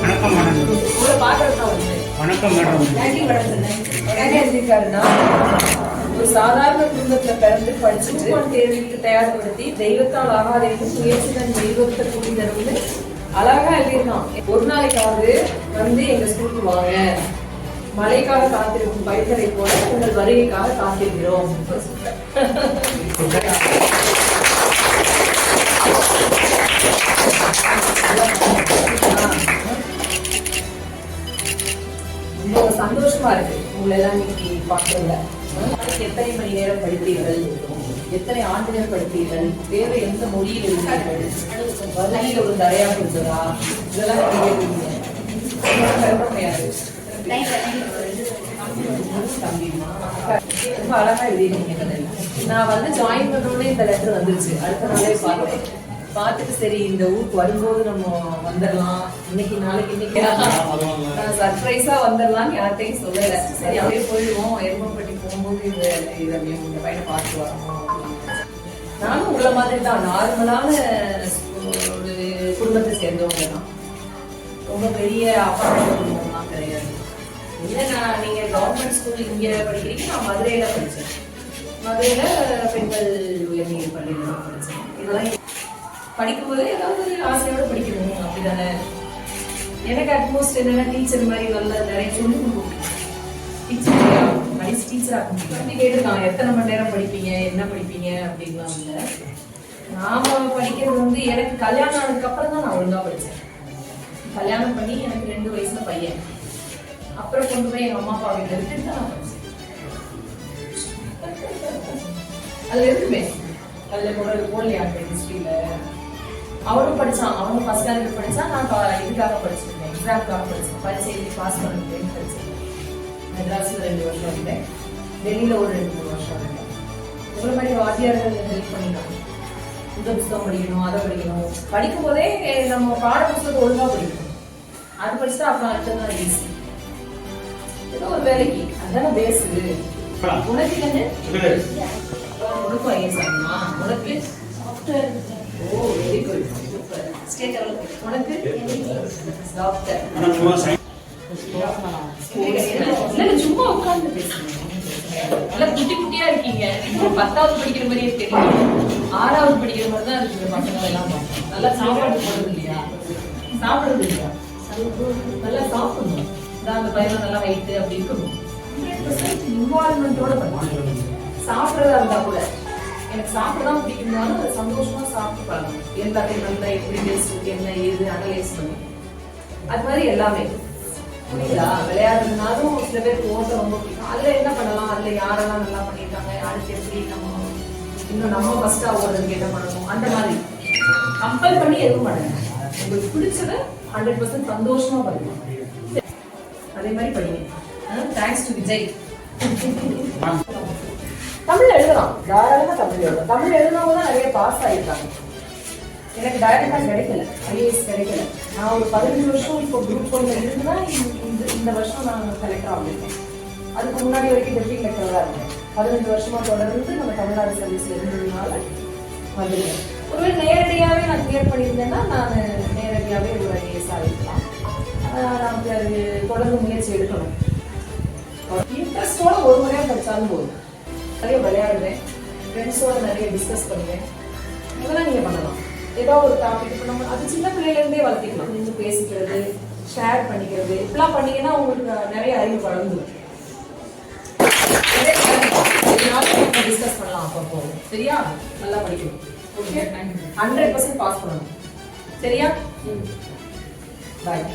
வணக்கம் மேடம் வணக்கம் மேடம் ஒரு சாதாரண குடும்பத்துல பிறந்து படிச்சுட்டு தேர்வுக்கு தயார்படுத்தி தெய்வத்தால் ஆகாதேன்னு முயற்சிதான் தெய்வத்தை கூட்டிதரும்னு அழகா எழுதியிருக்கான். ஒரு நாளைக்காவது வந்து எங்க ஸ்கூலுக்கு வாங்க. மழைக்காக காத்திருக்கும் பயிர்களை போல உங்கள் வருகைக்காக காத்திருக்கிறோம். ரொம்ப சந்தோஷமா இருக்கு உங்களை எல்லாம் இன்னைக்கு பார்க்கல எத்தனை மணி நேரம் படித்தீர்கள்? எத்தனை ஆண்டுகள் படித்தீர்கள்? வேறு எந்த மொழியில் இருந்தீர்கள் வழியில் ஒரு தரையாக கொடுத்ததா இதெல்லாம் கேட்குறீங்க ரொம்ப அழகா எழுதிருக்கீங்க நான் வந்து ஜாயின் பண்ணோடனே இந்த லெட்டர் வந்துருச்சு. அடுத்த நாளே பார்த்தேன் பார்த்துட்டு சரி இந்த ஊருக்கு வரும்போது நம்ம வந்துடலாம் இன்னைக்கு நாளைக்கு இன்னைக்கு சர்ப்ரைஸா வந்துடலாம் யார்கிட்டையும் சொல்லல. சரி அப்படியே போயிடுவோம். எருமப்பட்டி போகும்போது இந்த இதை அப்படியே இந்த பையனை பார்த்து வரணும் நானும் உங்களை மாதிரி தான். நார்மலான ஒரு குடும்பத்தை சேர்ந்தவங்க தான். ரொம்ப பெரிய அப்பார்ட்மெண்ட் குடும்பம்லாம் கிடையாது. இல்லை நான் நீங்க கவர்மெண்ட் ஸ்கூல் இங்க படிக்கிறீங்க நான் மதுரையில படிச்சேன். மதுரையில பெண்கள் உயர்நீர் பள்ளியில தான் படித்தேன் இதெல்லாம் படிக்கும்போது ஏதாவது ஆசையோடு ஆசையோட படிக்கணும். அப்படிதானே? எனக்கு அட்மோஸ்ட் என்னன்னா டீச்சர் மாதிரி நல்ல நிறைய சொல்லி கொடுக்கும் டீச்சர் படிச்சு டீச்சர் ஆக முடியும் கேட்டுருக்கான் எத்தனை மணி நேரம் படிப்பீங்க என்ன படிப்பீங்க அப்படின்லாம் இல்லை. நாம படிக்கிறது வந்து எனக்கு கல்யாணம் ஆனதுக்கு அப்புறம் தான் நான் ஒழுங்கா படிச்சேன். கல்யாணம் பண்ணி எனக்கு ரெண்டு வயசுல பையன். அப்புறம் கொண்டு போய் எங்க அம்மா அப்பா வீட்டுல விட்டுட்டு தான் நான் படிச்சேன். அதுல இருக்குமே அதுல கூட போடலையா ஹிஸ்டரியில அவனும் படிச்சான் அவனும் ஃபர்ஸ்ட் ஸ்டாண்டர்ட் படிச்சான் நான் இதுக்காக படிச்சிருந்தேன். எக்ஸாம்க்காக படிச்சேன் பரிசை எழுதி பாஸ் பண்ணுறேன்னு படிச்சேன் மெட்ராஸ்ல ரெண்டு வருஷம் இருந்தேன். டெல்லியில ஒரு ரெண்டு மூணு வருஷம் இருந்தேன். உங்களை மாதிரி வாத்தியார்கள் ஹெல்ப் பண்ணிட்டாங்க இந்த புத்தகம் படிக்கணும் அதை படிக்கணும். படிக்கும் போதே நம்ம பாட புத்தகத்தை ஒழுங்கா படிக்கணும். அது படிச்சுட்டா அப்புறம் அடுத்ததான் ஈஸி ஏதோ ஒரு வேலைக்கு. அதான பேஸ் உனக்கு என்ன உனக்கும் ஐஎஸ் ஆகுமா? உனக்கு ஓ very good super state level உனக்கு? டாக்டர் இல்ல, சும்மா உட்கார்ந்து பேசுங்க. நல்லா குட்டி குட்டியா இருக்கீங்க. பத்தாவது படிக்கிற மாதிரியே தெரியும் ஆறாவது படிக்கிற மாதிரி தான் இருக்கு பசங்க எல்லாம். நல்லா சாப்பாடு போடுறது இல்லையா? சாப்பிடுறது இல்லையா? நல்லா சாப்பிடணும். அதான் அந்த பையன் நல்லா வைட்டு அப்படி இருக்கணும். இன்வால்மெண்டோட பண்ணுவாங்க. சாப்பிடுறதா இருந்தா கூட. எனக்கு சாப்பிட தான் பிடிக்கும்னாலும் அதை சந்தோஷமா சாப்பிட்டு பழகணும் எல்லாத்தையும் நல்லா எப்படி டேஸ்ட் என்ன ஏது அனலைஸ் பண்ணி. அது மாதிரி எல்லாமே. புரியுதா? விளையாடுறதுனாலும் சில பேருக்கு ஓட்ட ரொம்ப பிடிக்கும். அதுல என்ன பண்ணலாம்? அதுல யாரெல்லாம் நல்லா பண்ணியிருக்காங்க யாருக்கு எப்படி நம்ம இன்னும் நம்ம ஃபர்ஸ்டா ஓடுறதுக்கு என்ன பண்ணணும்? அந்த மாதிரி. கம்பல் பண்ணி எதுவும் பண்ணுங்க உங்களுக்கு பிடிச்சத ஹண்ட்ரட் பர்சன்ட் சந்தோஷமா பண்ணுங்க. அதே மாதிரி படிங்க தேங்க்ஸ் டு விஜய். தமிழ் எழுதலாம். தாராளமா தமிழ் எழுதலாம். தமிழ் எழுதினவங்க தான் நிறைய பாஸ் ஆயிருக்காங்க. எனக்கு டைரக்டா கிடைக்கல. ஐஏஎஸ் கிடைக்கல. நான் ஒரு பதினஞ்சு வருஷம் இப்போ குரூப் ஒன்று இருந்தா இந்த இந்த வருஷம் நான் கலெக்டர் ஆகிருக்கேன் அதுக்கு முன்னாடி வரைக்கும் டெப்டி கலெக்டராக இருந்தேன். பதினஞ்சு வருஷமா தொடர்ந்து நம்ம தமிழ்நாடு சர்வீஸ் இருந்ததுனால வந்துருக்கேன் ஒருவேளை நேரடியாவே நான் கிளியர் பண்ணியிருந்தேன்னா நான் நேரடியாவே ஒரு ஐஏஎஸ் ஆகிருக்கலாம் நமக்கு அது தொடர்ந்து முயற்சி எடுக்கணும். இன்ட்ரெஸ்டோட ஒரு முறையாக படிச்சாலும் போதும். நிறைய விளையாடுவேன். ஃப்ரெண்ட்ஸோட நிறைய டிஸ்கஸ் பண்ணுவேன். இதெல்லாம் நீங்க பண்ணலாம். ஏதோ ஒரு டாபிக் இப்போ நம்ம அது சின்ன பிள்ளையில இருந்தே வளர்த்திக்கலாம். நின்று பேசிக்கிறது ஷேர் பண்ணிக்கிறது. இப்படிலாம் பண்ணீங்கன்னா உங்களுக்கு நிறைய அறிவு வளர்ந்துடும் டிஸ்கஸ் பண்ணலாம் அப்பப்போ. சரியா? நல்லா படிக்கணும். ஓகே ஹண்ட்ரட் பர்சன்ட் பாஸ் பண்ணணும். சரியா? பாய்